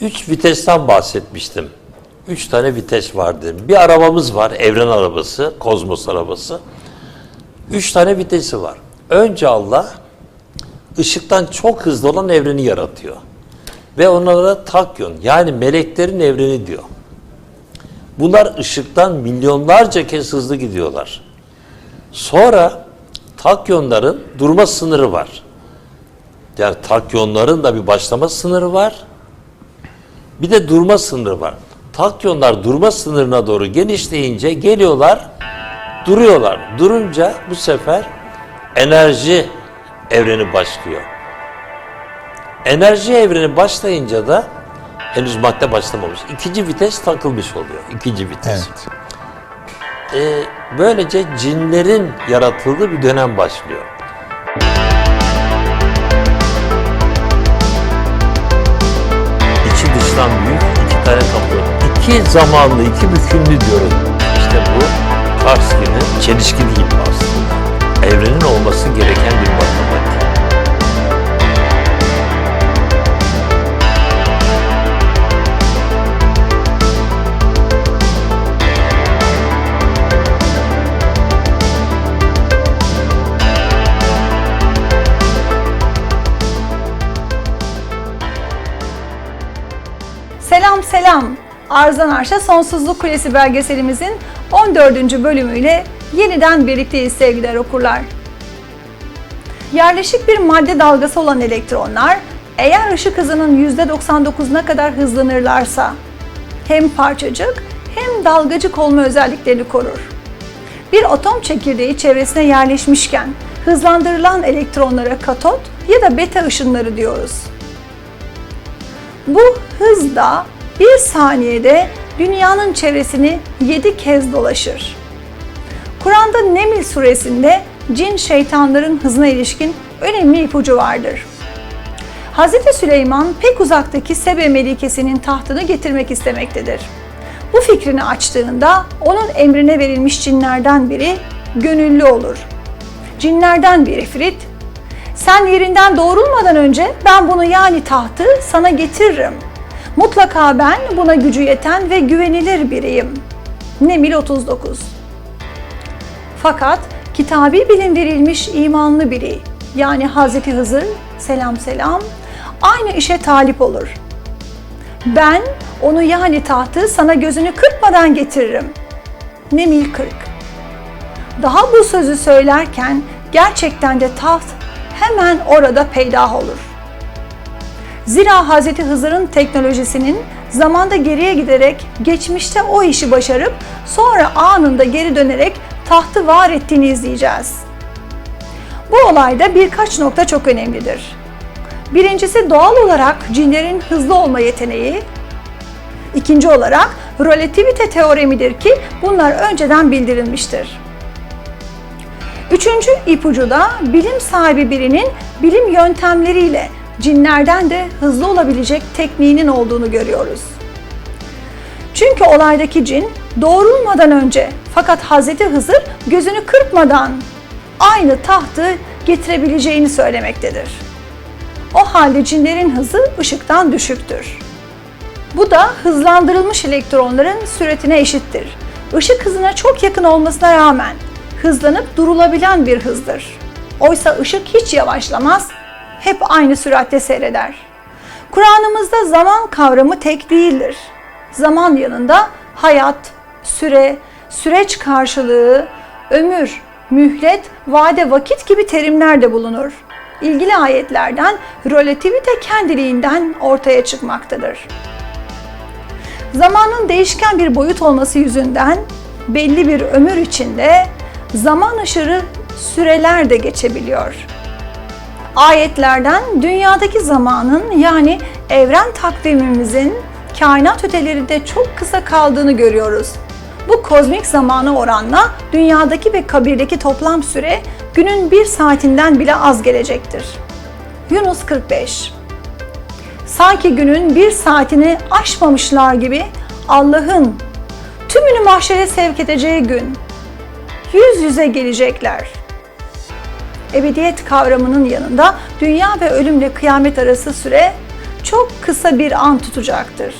Üç vitesten bahsetmiştim. Üç tane vites vardı. Bir arabamız var, evren arabası, kozmos arabası. Üç tane vitesi var. Önce Allah ışıktan çok hızlı olan evreni yaratıyor. Ve onlara takyon yani meleklerin evreni diyor. Bunlar ışıktan milyonlarca kez hızlı gidiyorlar. Sonra takyonların durma sınırı var. Yani takyonların da bir başlama sınırı var. Bir de durma sınırı var. Takyonlar durma sınırına doğru genişleyince geliyorlar, duruyorlar. Durunca bu sefer enerji evreni başlıyor. Enerji evreni başlayınca da henüz madde başlamamış. İkinci vites takılmış oluyor. İkinci vites. Evet. Ee, böylece cinlerin yaratıldığı bir dönem başlıyor. Dıştan büyük iki tane kapı. İki zamanlı, iki bükümlü diyorum. İşte bu Tarski'nin çelişkili gibi aslında. Evrenin olması gereken bir matematik. Selam. Arzdan Arş'a Sonsuzluk Kulesi belgeselimizin 14. bölümüyle yeniden birlikteyiz sevgili okurlar. Yerleşik bir madde dalgası olan elektronlar eğer ışık hızının %99'una kadar hızlanırlarsa hem parçacık hem dalgacık olma özelliklerini korur. Bir atom çekirdeği çevresine yerleşmişken hızlandırılan elektronlara katot ya da beta ışınları diyoruz. Bu hızda bir saniyede dünyanın çevresini 7 kez dolaşır. Kur'an'da Neml suresinde cin şeytanların hızına ilişkin önemli ipucu vardır. Hz. Süleyman pek uzaktaki Sebe Melikesi'nin tahtını getirmek istemektedir. Bu fikrini açtığında onun emrine verilmiş cinlerden biri gönüllü olur. Cinlerden bir ifrit, sen yerinden doğrulmadan önce ben bunu yani tahtı sana getiririm. Mutlaka ben buna gücü yeten ve güvenilir biriyim. Nemil 39 Fakat kitabi bilim imanlı biri yani Hazreti Hızır selam selam aynı işe talip olur. Ben onu yani tahtı sana gözünü kırpmadan getiririm. Nemil 40 Daha bu sözü söylerken gerçekten de taht hemen orada peydah olur. Zira Hz. Hızır'ın teknolojisinin zamanda geriye giderek geçmişte o işi başarıp sonra anında geri dönerek tahtı var ettiğini izleyeceğiz. Bu olayda birkaç nokta çok önemlidir. Birincisi doğal olarak cinlerin hızlı olma yeteneği, İkinci olarak relativite teoremidir ki bunlar önceden bildirilmiştir. Üçüncü ipucu da bilim sahibi birinin bilim yöntemleriyle cinlerden de hızlı olabilecek tekniğinin olduğunu görüyoruz. Çünkü olaydaki cin doğrulmadan önce fakat Hazreti Hızır gözünü kırpmadan aynı tahtı getirebileceğini söylemektedir. O halde cinlerin hızı ışıktan düşüktür. Bu da hızlandırılmış elektronların süretine eşittir. Işık hızına çok yakın olmasına rağmen hızlanıp durulabilen bir hızdır. Oysa ışık hiç yavaşlamaz, hep aynı süratte seyreder. Kur'an'ımızda zaman kavramı tek değildir. Zaman yanında hayat, süre, süreç karşılığı, ömür, mühlet, vade, vakit gibi terimler de bulunur. İlgili ayetlerden relativite kendiliğinden ortaya çıkmaktadır. Zamanın değişken bir boyut olması yüzünden belli bir ömür içinde zaman aşırı süreler de geçebiliyor. Ayetlerden dünyadaki zamanın yani evren takvimimizin kainat ötelerinde çok kısa kaldığını görüyoruz. Bu kozmik zamana oranla dünyadaki ve kabirdeki toplam süre günün bir saatinden bile az gelecektir. Yunus 45 sanki günün bir saatini aşmamışlar gibi Allah'ın tümünü mahşere sevk edeceği gün yüz yüze gelecekler. Ebediyet kavramının yanında dünya ve ölümle kıyamet arası süre çok kısa bir an tutacaktır.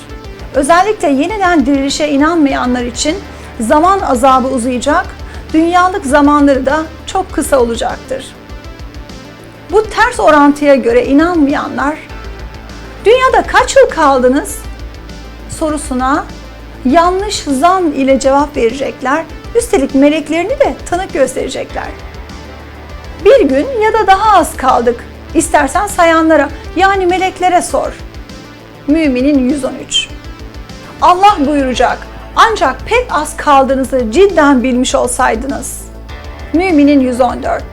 Özellikle yeniden dirilişe inanmayanlar için zaman azabı uzayacak, dünyalık zamanları da çok kısa olacaktır. Bu ters orantıya göre inanmayanlar, dünyada kaç yıl kaldınız sorusuna yanlış zan ile cevap verecekler. Üstelik meleklerini de tanık gösterecekler. Bir gün ya da daha az kaldık. İstersen sayanlara yani meleklere sor. Müminin 113. Allah buyuracak. Ancak pek az kaldığınızı cidden bilmiş olsaydınız. Müminin 114.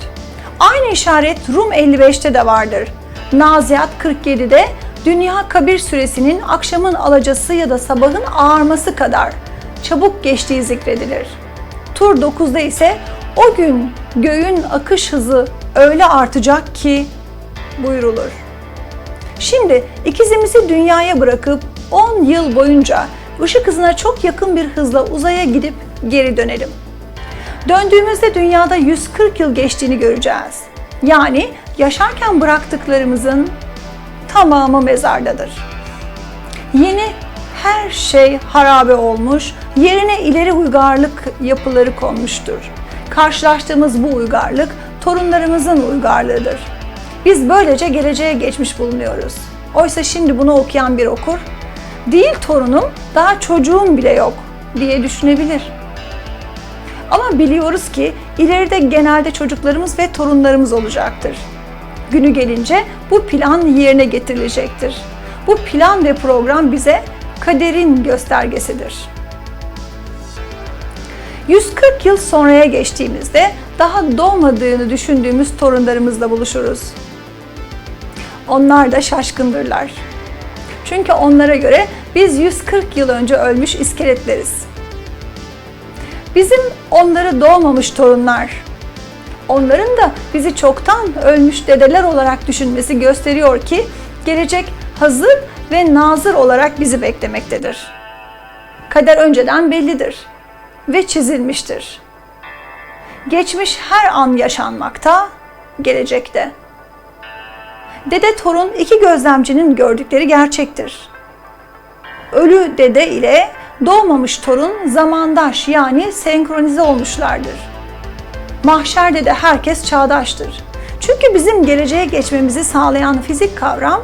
Aynı işaret Rum 55'te de vardır. Naziat 47'de dünya kabir süresinin akşamın alacası ya da sabahın ağarması kadar çabuk geçtiği zikredilir. Tur 9'da ise o gün göğün akış hızı öyle artacak ki buyurulur. Şimdi ikizimizi dünyaya bırakıp 10 yıl boyunca ışık hızına çok yakın bir hızla uzaya gidip geri dönelim. Döndüğümüzde dünyada 140 yıl geçtiğini göreceğiz. Yani yaşarken bıraktıklarımızın tamamı mezardadır. Yeni her şey harabe olmuş, yerine ileri uygarlık yapıları konmuştur. Karşılaştığımız bu uygarlık torunlarımızın uygarlığıdır. Biz böylece geleceğe geçmiş bulunuyoruz. Oysa şimdi bunu okuyan bir okur, değil torunum, daha çocuğum bile yok diye düşünebilir. Ama biliyoruz ki ileride genelde çocuklarımız ve torunlarımız olacaktır. Günü gelince bu plan yerine getirilecektir. Bu plan ve program bize kaderin göstergesidir. 140 yıl sonraya geçtiğimizde daha doğmadığını düşündüğümüz torunlarımızla buluşuruz. Onlar da şaşkındırlar. Çünkü onlara göre biz 140 yıl önce ölmüş iskeletleriz. Bizim onları doğmamış torunlar, onların da bizi çoktan ölmüş dedeler olarak düşünmesi gösteriyor ki gelecek hazır ve nazır olarak bizi beklemektedir. Kader önceden bellidir ve çizilmiştir. Geçmiş her an yaşanmakta, gelecekte. Dede torun iki gözlemcinin gördükleri gerçektir. Ölü dede ile doğmamış torun zamandaş yani senkronize olmuşlardır. Mahşerde de herkes çağdaştır. Çünkü bizim geleceğe geçmemizi sağlayan fizik kavram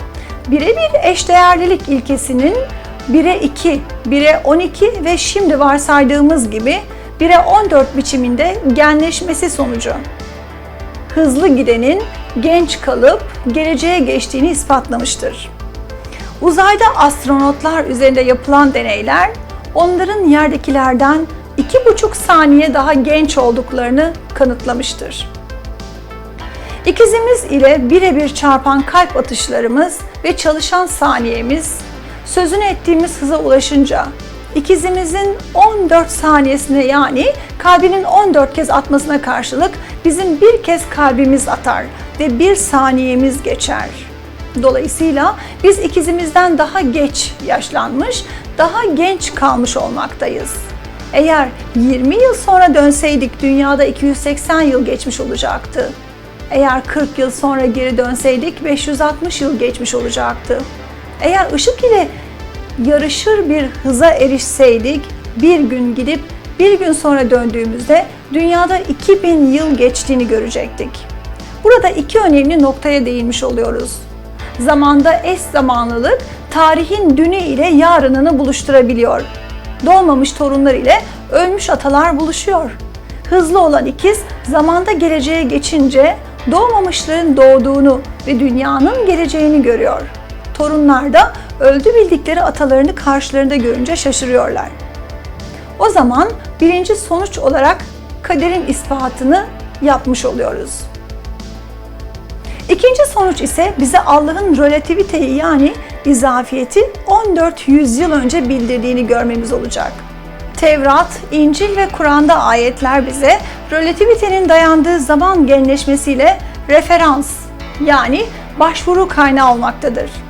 birebir eşdeğerlilik ilkesinin 1'e 2, 1'e 12 ve şimdi varsaydığımız gibi 1'e 14 biçiminde genleşmesi sonucu. Hızlı gidenin genç kalıp geleceğe geçtiğini ispatlamıştır. Uzayda astronotlar üzerinde yapılan deneyler onların yerdekilerden 2,5 saniye daha genç olduklarını kanıtlamıştır. İkizimiz ile birebir çarpan kalp atışlarımız ve çalışan saniyemiz sözünü ettiğimiz hıza ulaşınca ikizimizin 14 saniyesine yani kalbinin 14 kez atmasına karşılık bizim bir kez kalbimiz atar ve bir saniyemiz geçer. Dolayısıyla biz ikizimizden daha geç yaşlanmış, daha genç kalmış olmaktayız. Eğer 20 yıl sonra dönseydik dünyada 280 yıl geçmiş olacaktı. Eğer 40 yıl sonra geri dönseydik 560 yıl geçmiş olacaktı. Eğer ışık ile yarışır bir hıza erişseydik bir gün gidip bir gün sonra döndüğümüzde dünyada 2000 yıl geçtiğini görecektik. Burada iki önemli noktaya değinmiş oluyoruz. Zamanda eş zamanlılık tarihin dünü ile yarınını buluşturabiliyor. Doğmamış torunlar ile ölmüş atalar buluşuyor. Hızlı olan ikiz zamanda geleceğe geçince doğmamışların doğduğunu ve dünyanın geleceğini görüyor. Torunlar da öldü bildikleri atalarını karşılarında görünce şaşırıyorlar. O zaman birinci sonuç olarak kaderin ispatını yapmış oluyoruz. İkinci sonuç ise bize Allah'ın relativiteyi yani izafiyeti 14 yüzyıl önce bildirdiğini görmemiz olacak. Tevrat, İncil ve Kur'an'da ayetler bize relativitenin dayandığı zaman genleşmesiyle referans yani başvuru kaynağı olmaktadır.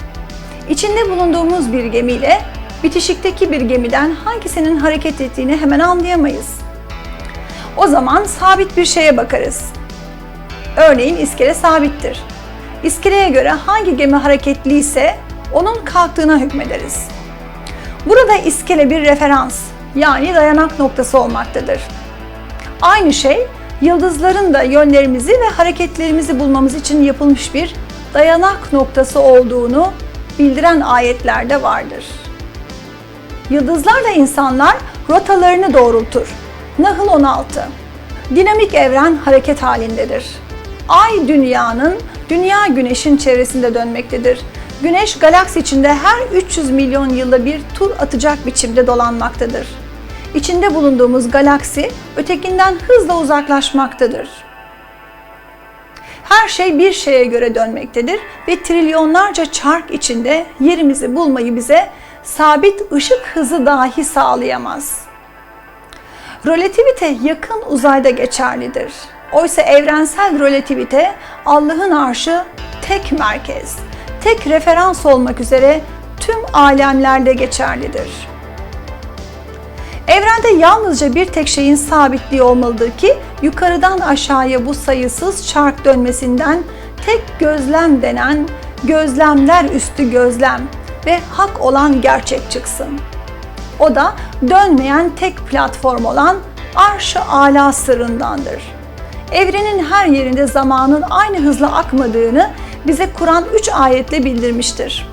İçinde bulunduğumuz bir gemiyle bitişikteki bir gemiden hangisinin hareket ettiğini hemen anlayamayız. O zaman sabit bir şeye bakarız. Örneğin iskele sabittir. İskeleye göre hangi gemi hareketliyse onun kalktığına hükmederiz. Burada iskele bir referans yani dayanak noktası olmaktadır. Aynı şey yıldızların da yönlerimizi ve hareketlerimizi bulmamız için yapılmış bir dayanak noktası olduğunu bildiren ayetlerde vardır. Yıldızlarla insanlar rotalarını doğrultur. Nahl 16 Dinamik evren hareket halindedir. Ay dünyanın, dünya güneşin çevresinde dönmektedir. Güneş galaksi içinde her 300 milyon yılda bir tur atacak biçimde dolanmaktadır. İçinde bulunduğumuz galaksi ötekinden hızla uzaklaşmaktadır. Her şey bir şeye göre dönmektedir ve trilyonlarca çark içinde yerimizi bulmayı bize sabit ışık hızı dahi sağlayamaz. Relativite yakın uzayda geçerlidir. Oysa evrensel relativite Allah'ın arşı tek merkez, tek referans olmak üzere tüm alemlerde geçerlidir. Evrende yalnızca bir tek şeyin sabitliği olmalıdır ki yukarıdan aşağıya bu sayısız çark dönmesinden tek gözlem denen gözlemler üstü gözlem ve hak olan gerçek çıksın. O da dönmeyen tek platform olan arş-ı ala sırrındandır. Evrenin her yerinde zamanın aynı hızla akmadığını bize Kur'an 3 ayetle bildirmiştir.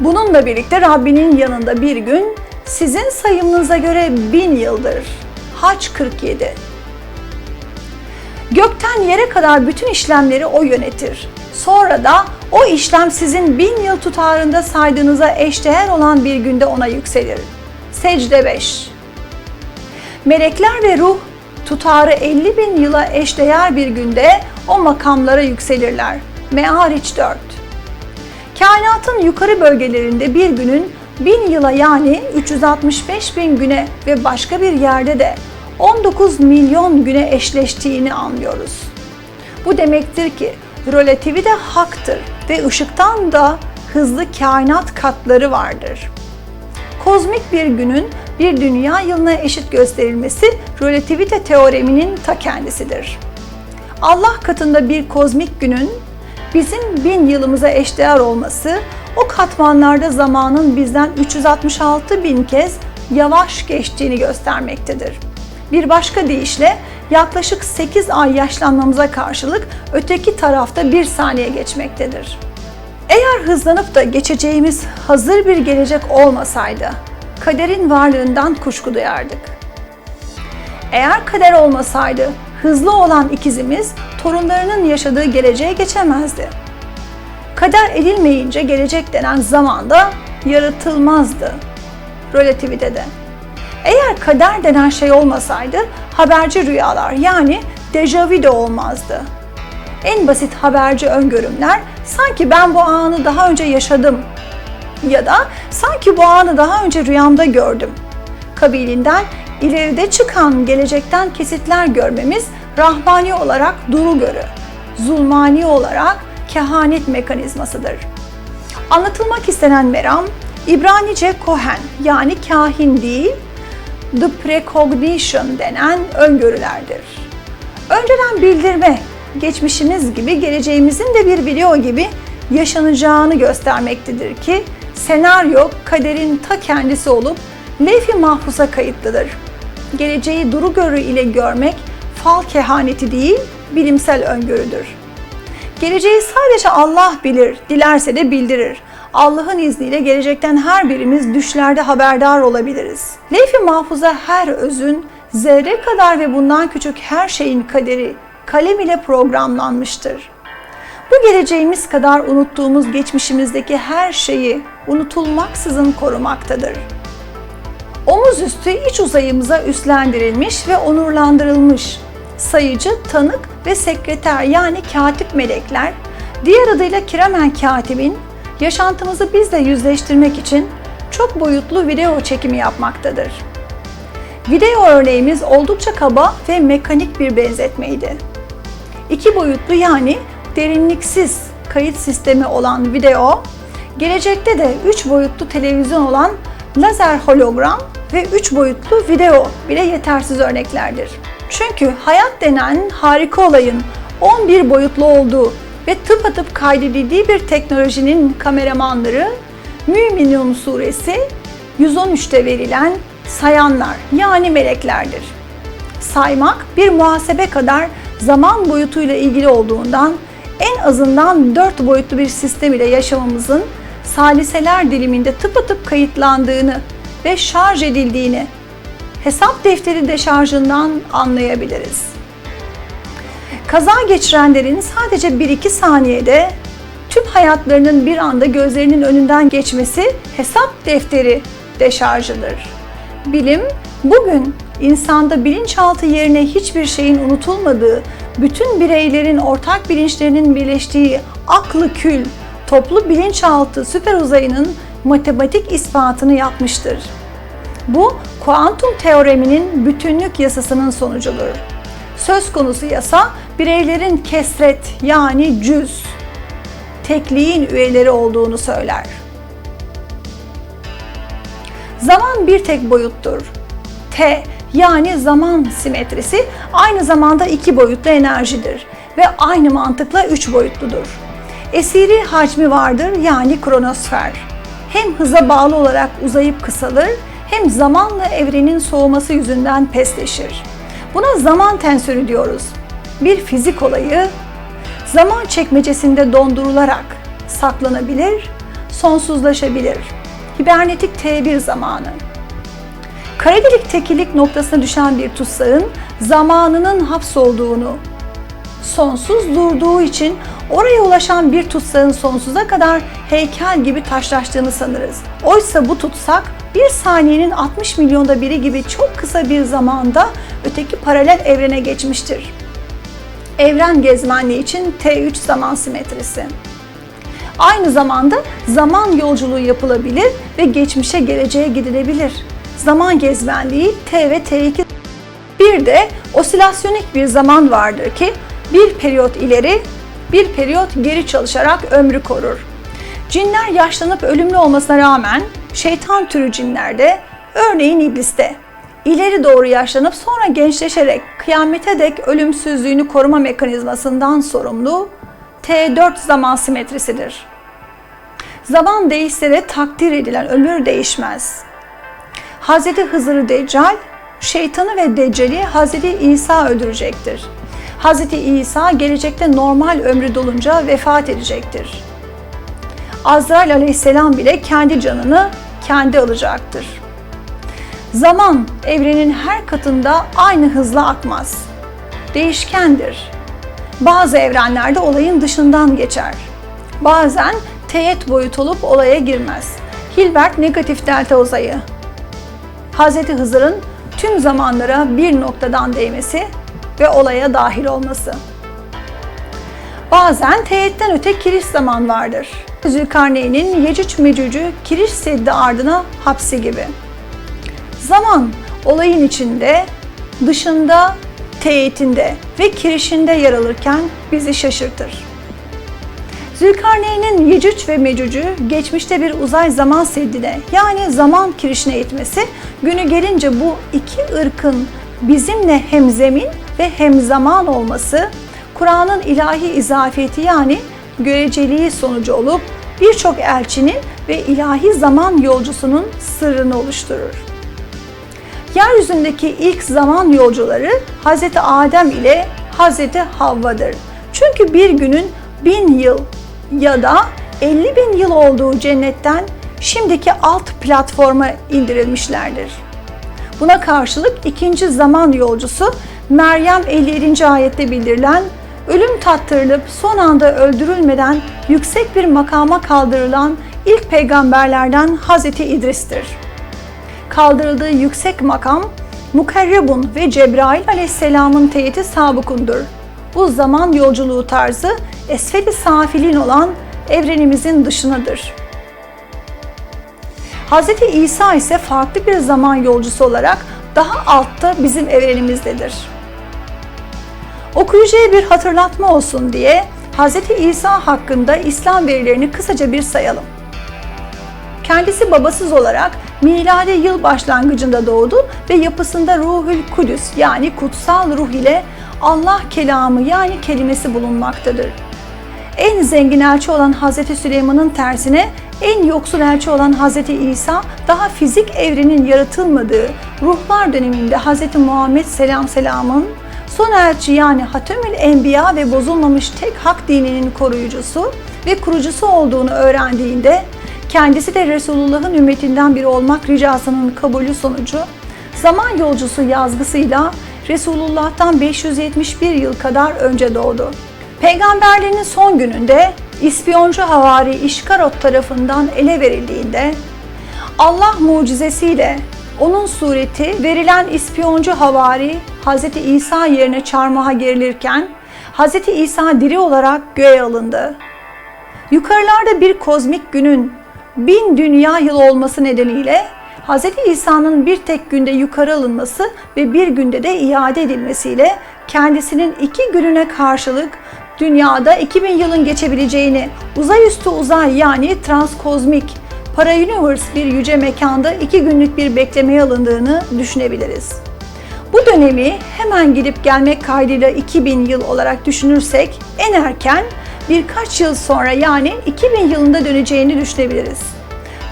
Bununla birlikte Rabbinin yanında bir gün sizin sayımınıza göre bin yıldır. Haç 47 Gökten yere kadar bütün işlemleri O yönetir. Sonra da o işlem sizin bin yıl tutarında saydığınıza eşdeğer olan bir günde ona yükselir. Secde 5 Melekler ve ruh tutarı 50 bin yıla eşdeğer bir günde o makamlara yükselirler. Me'ariç 4 Kainatın yukarı bölgelerinde bir günün bin yıla yani 365 bin güne ve başka bir yerde de 19 milyon güne eşleştiğini anlıyoruz. Bu demektir ki relativite haktır ve ışıktan da hızlı kainat katları vardır. Kozmik bir günün bir dünya yılına eşit gösterilmesi relativite teoreminin ta kendisidir. Allah katında bir kozmik günün bizim bin yılımıza eşdeğer olması o katmanlarda zamanın bizden 366 bin kez yavaş geçtiğini göstermektedir. Bir başka deyişle yaklaşık 8 ay yaşlanmamıza karşılık öteki tarafta bir saniye geçmektedir. Eğer hızlanıp da geçeceğimiz hazır bir gelecek olmasaydı, kaderin varlığından kuşku duyardık. Eğer kader olmasaydı, hızlı olan ikizimiz torunlarının yaşadığı geleceğe geçemezdi. Kader edilmeyince gelecek denen zamanda yaratılmazdı. Relativitede. Eğer kader denen şey olmasaydı haberci rüyalar yani dejavu de olmazdı. En basit haberci öngörümler sanki ben bu anı daha önce yaşadım ya da sanki bu anı daha önce rüyamda gördüm. Kabilinden ileride çıkan gelecekten kesitler görmemiz rahmani olarak duru görü, zulmani olarak kehanet mekanizmasıdır. Anlatılmak istenen meram İbranice kohen yani kahin değil, the precognition denen öngörülerdir. Önceden bildirme, geçmişimiz gibi geleceğimizin de bir video gibi yaşanacağını göstermektedir ki senaryo kaderin ta kendisi olup levh-i mahfuza kayıtlıdır. Geleceği duru görü ile görmek fal kehaneti değil, bilimsel öngörüdür. Geleceği sadece Allah bilir, dilerse de bildirir. Allah'ın izniyle gelecekten her birimiz düşlerde haberdar olabiliriz. Levh-i mahfuza her özün, zerre kadar ve bundan küçük her şeyin kaderi kalem ile programlanmıştır. Bu geleceğimiz kadar unuttuğumuz geçmişimizdeki her şeyi unutulmaksızın korumaktadır. Omuz üstü iç uzayımıza üstlendirilmiş ve onurlandırılmış sayıcı, tanık ve sekreter yani katip melekler, diğer adıyla kiramen katibin yaşantımızı bizle yüzleştirmek için çok boyutlu video çekimi yapmaktadır. Video örneğimiz oldukça kaba ve mekanik bir benzetmeydi. İki boyutlu yani derinliksiz kayıt sistemi olan video, gelecekte de üç boyutlu televizyon olan lazer hologram ve üç boyutlu video bile yetersiz örneklerdir. Çünkü hayat denen harika olayın 11 boyutlu olduğu ve tıpatıp kaydedildiği bir teknolojinin kameramanları Müminun suresi 113'te verilen sayanlar yani meleklerdir. Saymak bir muhasebe kadar zaman boyutuyla ilgili olduğundan en azından dört boyutlu bir sistem ile yaşamamızın saliseler diliminde tıpatıp kayıtlandığını ve şarj edildiğini hesap defteri deşarjından anlayabiliriz. Kaza geçirenlerin sadece 1-2 saniyede tüm hayatlarının bir anda gözlerinin önünden geçmesi hesap defteri deşarjıdır. Bilim bugün insanda bilinçaltı yerine hiçbir şeyin unutulmadığı, bütün bireylerin ortak bilinçlerinin birleştiği aklı kül, toplu bilinçaltı süper uzayının matematik ispatını yapmıştır. Bu kuantum teoreminin bütünlük yasasının sonucudur. Söz konusu yasa bireylerin kesret yani cüz, tekliğin üyeleri olduğunu söyler. Zaman bir tek boyuttur. T yani zaman simetrisi aynı zamanda iki boyutlu enerjidir ve aynı mantıkla üç boyutludur. Esiri hacmi vardır yani kronosfer. Hem hıza bağlı olarak uzayıp kısalır hem zamanla evrenin soğuması yüzünden pesleşir. Buna zaman tensörü diyoruz. Bir fizik olayı zaman çekmecesinde dondurularak saklanabilir, sonsuzlaşabilir. Hibernetik T1 zamanı. Kara delik tekilik noktasına düşen bir tutsağın zamanının hapsolduğunu, sonsuz durduğu için oraya ulaşan bir tutsağın sonsuza kadar heykel gibi taşlaştığını sanırız. Oysa bu tutsak bir saniyenin 60 milyonda biri gibi çok kısa bir zamanda öteki paralel evrene geçmiştir. Evren gezmenliği için T3 zaman simetrisi. Aynı zamanda zaman yolculuğu yapılabilir ve geçmişe geleceğe gidilebilir. Zaman gezmenliği T ve T2 bir de osilasyonik bir zaman vardır ki bir periyot ileri, bir periyot geri çalışarak ömrü korur. Cinler yaşlanıp ölümlü olmasına rağmen şeytan türü cinlerde, örneğin ibliste, ileri doğru yaşlanıp sonra gençleşerek kıyamete dek ölümsüzlüğünü koruma mekanizmasından sorumlu T4 zaman simetrisidir. Zaman değişse de takdir edilen ömür değişmez. Hz. Hızır'ı Deccal, şeytanı ve Deccal'i Hz. İsa öldürecektir. Hz. İsa gelecekte normal ömrü dolunca vefat edecektir. Azrail aleyhisselam bile kendi canını kendi alacaktır. Zaman evrenin her katında aynı hızla akmaz. Değişkendir. Bazı evrenlerde olayın dışından geçer. Bazen teğet boyut olup olaya girmez. Hilbert negatif delta uzayı. Hz. Hızır'ın tüm zamanlara bir noktadan değmesi ve olaya dahil olması. Bazen teğetten öte kiriş zaman vardır. Zülkarneyn'in Yecüc Mecüc'ü Kiriş Seddi ardına hapsi gibi. Zaman olayın içinde, dışında, teğetinde ve kirişinde yer alırken bizi şaşırtır. Zülkarneyn'in Yecüc ve Mecüc'ü geçmişte bir uzay zaman seddine yani zaman kirişine itmesi günü gelince bu iki ırkın bizimle hem zemin ve hem zaman olması Kur'an'ın ilahi izafiyeti yani göreceliği sonucu olup birçok elçinin ve ilahi zaman yolcusunun sırrını oluşturur. Yeryüzündeki ilk zaman yolcuları Hz. Adem ile Hz. Havva'dır. Çünkü bir günün bin yıl ya da 50 bin yıl olduğu cennetten şimdiki alt platforma indirilmişlerdir. Buna karşılık ikinci zaman yolcusu Meryem 57. ayette bildirilen ölüm tattırılıp son anda öldürülmeden yüksek bir makama kaldırılan ilk peygamberlerden Hz. İdris'tir. Kaldırıldığı yüksek makam Mukarrebun ve Cebrail aleyhisselamın teyiti sabukundur. Bu zaman yolculuğu tarzı esfeli safilin olan evrenimizin dışındadır. Hz. İsa ise farklı bir zaman yolcusu olarak daha altta bizim evrenimizdedir. Okuyucuya bir hatırlatma olsun diye Hz. İsa hakkında İslam verilerini kısaca bir sayalım. Kendisi babasız olarak miladi yıl başlangıcında doğdu ve yapısında Ruhül Kudüs yani kutsal ruh ile Allah kelamı yani kelimesi bulunmaktadır. En zengin elçi olan Hazreti Süleyman'ın tersine en yoksul elçi olan Hazreti İsa daha fizik evrenin yaratılmadığı ruhlar döneminde Hazreti Muhammed selam selamın son elçi yani Hatemül Enbiya ve bozulmamış tek hak dininin koruyucusu ve kurucusu olduğunu öğrendiğinde kendisi de Resulullah'ın ümmetinden biri olmak ricasının kabulü sonucu zaman yolcusu yazgısıyla Resulullah'tan 571 yıl kadar önce doğdu. Peygamberliğinin son gününde ispiyoncu havari İşkarot tarafından ele verildiğinde Allah mucizesiyle onun sureti verilen ispiyoncu havari Hz. İsa yerine çarmıha gerilirken Hz. İsa diri olarak göğe alındı. Yukarılarda bir kozmik günün bin dünya yıl olması nedeniyle Hz. İsa'nın bir tek günde yukarı alınması ve bir günde de iade edilmesiyle kendisinin iki gününe karşılık dünyada 2000 yılın geçebileceğini, uzay üstü uzay yani transkozmik, para-universe bir yüce mekanda iki günlük bir beklemeye alındığını düşünebiliriz. Bu dönemi hemen gidip gelmek kaydıyla 2000 yıl olarak düşünürsek en erken birkaç yıl sonra yani 2000 yılında döneceğini düşünebiliriz.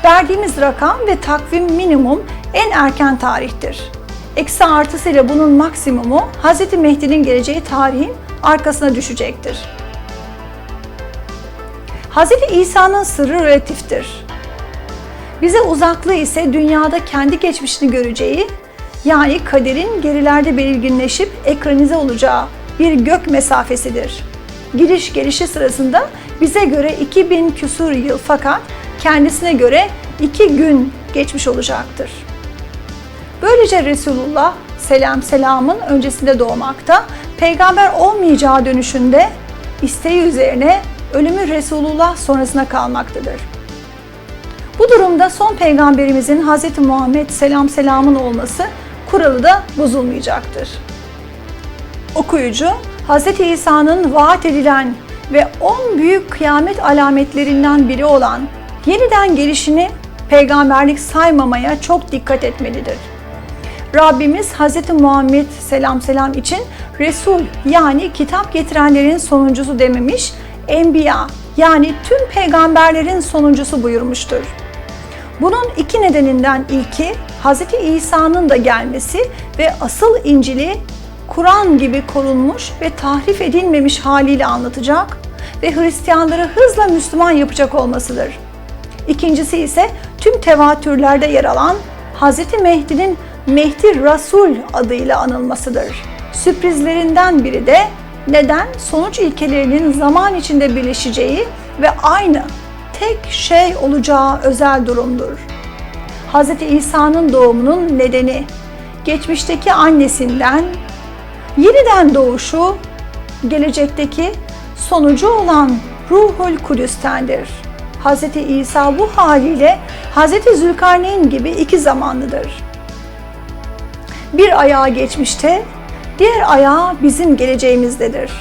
Verdiğimiz rakam ve takvim minimum en erken tarihtir. Eksi artısıyla bunun maksimumu Hz. Mehdi'nin geleceği tarihin arkasına düşecektir. Hz. İsa'nın sırrı relatiftir. Bize uzaklığı ise dünyada kendi geçmişini göreceği, yani kaderin gerilerde belirginleşip ekranize olacağı bir gök mesafesidir. Giriş gelişi sırasında bize göre 2000 küsur yıl fakat kendisine göre 2 gün geçmiş olacaktır. Böylece Resulullah selam selamın öncesinde doğmakta, peygamber olmayacağı dönüşünde isteği üzerine ölümü Resulullah sonrasına kalmaktadır. Bu durumda son peygamberimizin Hz. Muhammed selam selamın olması kuralı da bozulmayacaktır. Okuyucu, Hz. İsa'nın vaat edilen ve 10 büyük kıyamet alametlerinden biri olan yeniden gelişini peygamberlik saymamaya çok dikkat etmelidir. Rabbimiz Hz. Muhammed selam selam için Resul yani kitap getirenlerin sonuncusu dememiş, Enbiya yani tüm peygamberlerin sonuncusu buyurmuştur. Bunun iki nedeninden ilki Hz. İsa'nın da gelmesi ve asıl İncil'i Kur'an gibi korunmuş ve tahrif edilmemiş haliyle anlatacak ve Hristiyanları hızla Müslüman yapacak olmasıdır. İkincisi ise tüm tevatürlerde yer alan Hz. Mehdi'nin Mehdi Rasul adıyla anılmasıdır. Sürprizlerinden biri de neden sonuç ilkelerinin zaman içinde birleşeceği ve aynı tek şey olacağı özel durumdur. Hz. İsa'nın doğumunun nedeni geçmişteki annesinden yeniden doğuşu gelecekteki sonucu olan Ruhul Kudüs'tendir. Hz. İsa bu haliyle Hz. Zülkarneyn gibi iki zamanlıdır. Bir ayağı geçmişte, diğer ayağı bizim geleceğimizdedir.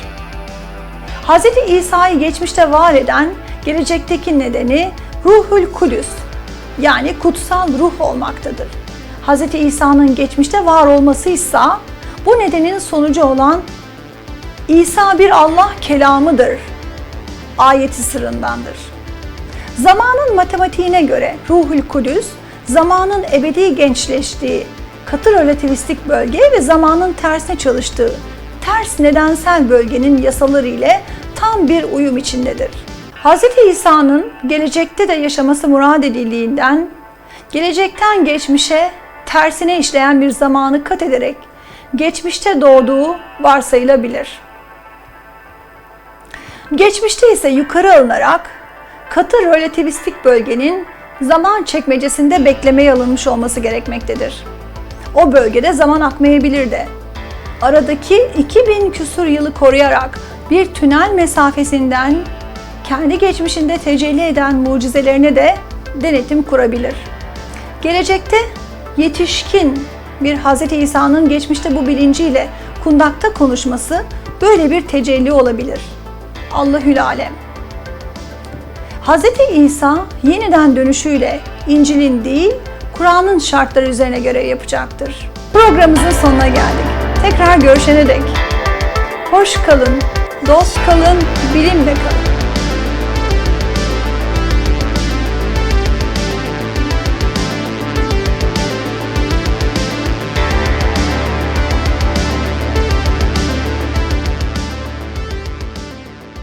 Hz. İsa'yı geçmişte var eden gelecekteki nedeni Ruhul Kudüs yani kutsal ruh olmaktadır. Hz. İsa'nın geçmişte var olması ise bu nedenin sonucu olan İsa bir Allah kelamıdır ayeti sırrındandır. Zamanın matematiğine göre Ruhul Kudüs, zamanın ebedi gençleştiği, katı relativistik bölge ve zamanın tersine çalıştığı ters nedensel bölgenin yasaları ile tam bir uyum içindedir. Hz. İsa'nın gelecekte de yaşaması murad edildiğinden, gelecekten geçmişe tersine işleyen bir zamanı kat ederek geçmişte doğduğu varsayılabilir. Geçmişte ise yukarı alınarak katı relativistik bölgenin zaman çekmecesinde beklemeye alınmış olması gerekmektedir. O bölgede zaman akmayabilir de. Aradaki 2000 küsur yılı koruyarak bir tünel mesafesinden kendi geçmişinde tecelli eden mucizelerine de denetim kurabilir. Gelecekte yetişkin bir Hz. İsa'nın geçmişte bu bilinciyle kundakta konuşması böyle bir tecelli olabilir. Allahül Alem. Hz. İsa yeniden dönüşüyle İncil'in değil, Kur'an'ın şartları üzerine göre yapacaktır. Programımızın sonuna geldik. Tekrar görüşene dek. Hoş kalın, dost kalın, bilimle kalın.